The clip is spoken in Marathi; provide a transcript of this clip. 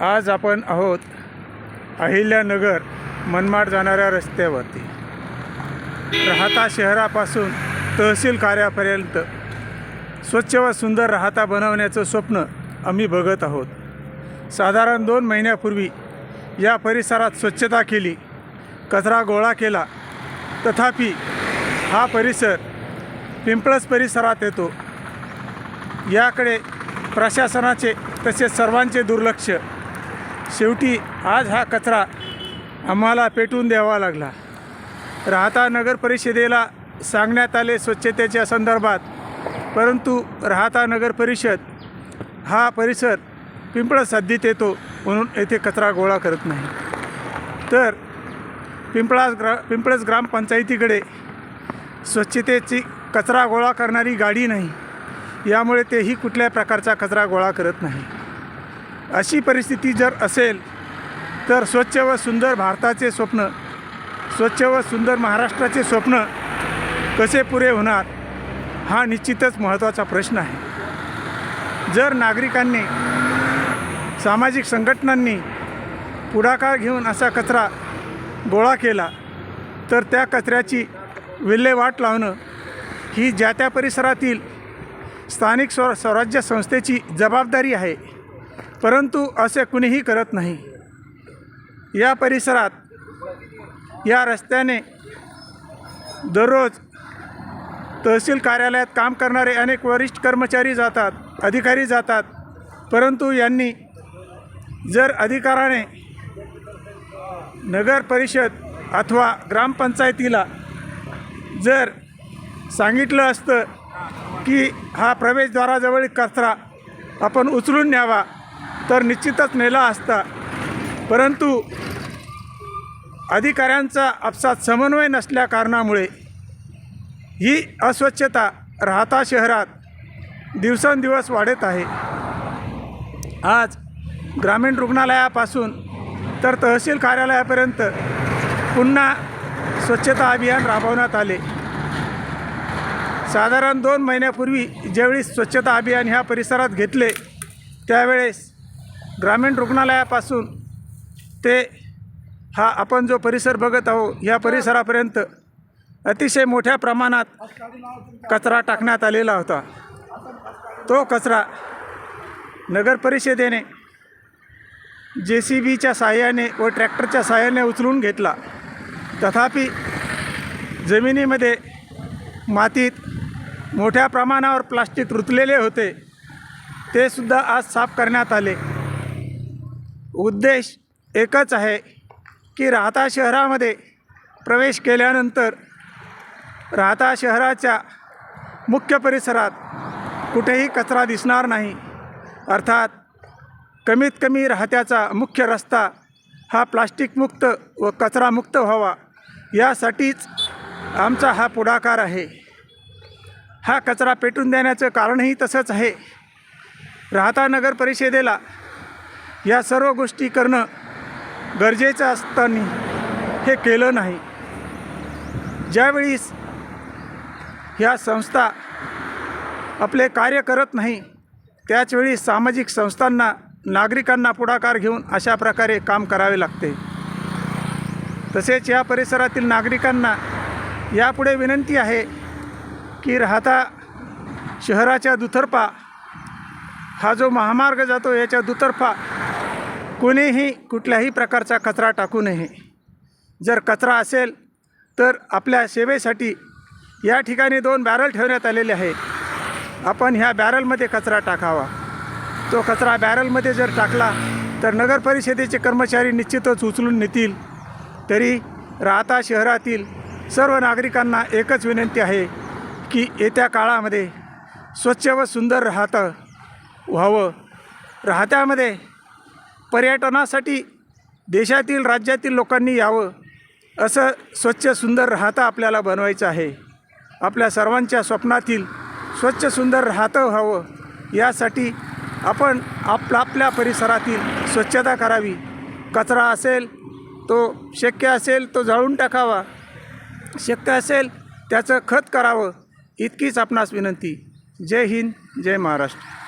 आज आपण आहोत अहिल्यानगर मनमाड जाणाऱ्या रस्त्यावरती. राहता शहरापासून तहसील कार्यापर्यंत स्वच्छ व सुंदर राहता बनवण्याचं स्वप्न आम्ही बघत आहोत. साधारण दोन महिन्यापूर्वी या परिसरात स्वच्छता केली कचरा गोळा केला. तथापि हा परिसर पिंपळस परिसरात येतो. याकडे प्रशासनाचे तसेच सर्वांचे दुर्लक्ष शेवटी आज हा कचरा आम्हाला पेटून द्यावा लागला. राहता नगर परिषदेला सांगण्यात आले स्वच्छतेच्या संदर्भात परंतु राहता नगर परिषद हा परिसर पिंपळ हद्दीत येतो म्हणून येथे कचरा गोळा करत नाही. तर पिंपळास ग्रा पिंपळस ग्रामपंचायतीकडे स्वच्छतेची कचरा गोळा करणारी गाडी नाही. यामुळे तेही कुठल्या प्रकारचा कचरा गोळा करत नाही. अशी परिस्थिती जर असेल तर स्वच्छ व सुंदर भारताचे स्वप्न स्वच्छ व सुंदर महाराष्ट्राचे स्वप्न कसे पुरे होणार हा निश्चितच महत्त्वाचा प्रश्न आहे. जर नागरिकांनी सामाजिक संघटनांनी पुढाकार घेऊन असा कचरा गोळा केला तर त्या कचऱ्याची विल्हेवाट लावणं ही ज्या त्या परिसरातील स्थानिक स्व स्वराज्य संस्थेची जबाबदारी आहे. परंतु असे कुणीही करत नाही. या परिसरात या रस्त्याने दररोज तहसील कार्यालयात काम करणारे अनेक वरिष्ठ कर्मचारी जातात अधिकारी जातात. परंतु यांनी जर अधिकाराने नगर परिषद अथवा ग्रामपंचायतीला जर सांगितलं असतं की हा प्रवेशद्वाराजवळील कचरा आपण उचलून न्यावा तर निश्चितच नेला असता. परंतु अधिकाऱ्यांचा आपसात समन्वय नसल्या कारणामुळे ही अस्वच्छता राहता शहरात दिवसेंदिवस वाढत आहे. आज ग्रामीण रुग्णालयापासून तर तहसील कार्यालयापर्यंत पुन्हा स्वच्छता अभियान राबवण्यात आले. साधारण दोन महिन्यापूर्वी ज्यावेळी स्वच्छता अभियान ह्या परिसरात घेतले त्यावेळेस ग्रामीण रुग्णालयापासून ते हा आपण जो परिसर बघत आहोत या परिसरापर्यंत अतिशय मोठ्या प्रमाणात कचरा टाकण्यात आलेला होता. तो कचरा नगर परिषदेने जे सी बीच्या साहाय्याने व ट्रॅक्टरच्या साहाय्याने उचलून घेतला. तथापि जमिनीमध्ये मातीत मोठ्या प्रमाणावर प्लास्टिक रुतलेले होते. ते सुद्धा आज साफ करण्यात आले. उद्देश एकच आहे की राहता शहरामध्ये प्रवेश केल्यानंतर राहता शहराच्या मुख्य परिसरात कुठेही कचरा दिसणार नाही. अर्थात कमीत कमी राहत्याचा मुख्य रस्ता हा प्लास्टिकमुक्त व कचरामुक्त व्हावा यासाठीच आमचा हा पुढाकार आहे. हा कचरा पेटून देण्याचं कारणही तसंच आहे. राहता नगर परिषदेला या सर्व गोष्टी करणं गरजेचं असताना हे केलं नाही. ज्यावेळीस ह्या संस्था आपले कार्य करत नाही त्याचवेळी सामाजिक संस्थांना नागरिकांना पुढाकार घेऊन अशा प्रकारे काम करावे लागते. तसेच या परिसरातील नागरिकांना यापुढे विनंती आहे की राहता शहराच्या दुतर्फा हा जो महामार्ग जातो याच्या दुतर्फा कोणीही कुठल्याही प्रकारचा कचरा टाकू नये. जर कचरा असेल तर आपल्या सेवेसाठी या ठिकाणी दोन बॅरल ठेवण्यात आलेले आहेत. आपण ह्या बॅरलमध्ये कचरा टाकावा. तो कचरा बॅरलमध्ये जर टाकला तर नगर परिषदेचे कर्मचारी निश्चितच उचलून नेतील. तरी राहता शहरातील सर्व नागरिकांना एकच विनंती आहे की येत्या काळामध्ये स्वच्छ व सुंदर राहतं व्हावं. राहत्यामध्ये पर्यटनासाठी देशातील राज्यातील लोकांनी यावं असं स्वच्छ सुंदर राहतं आपल्याला बनवायचं आहे. आपल्या सर्वांच्या स्वप्नातील स्वच्छ सुंदर राहतं व्हावं यासाठी आपण आपला आपल्या परिसरातील स्वच्छता करावी. कचरा असेल तो शक्य असेल तो जाळून टाकावा. शक्य असेल त्याचं खत करावं इतकीच आपणास विनंती. जय हिंद जय महाराष्ट्र.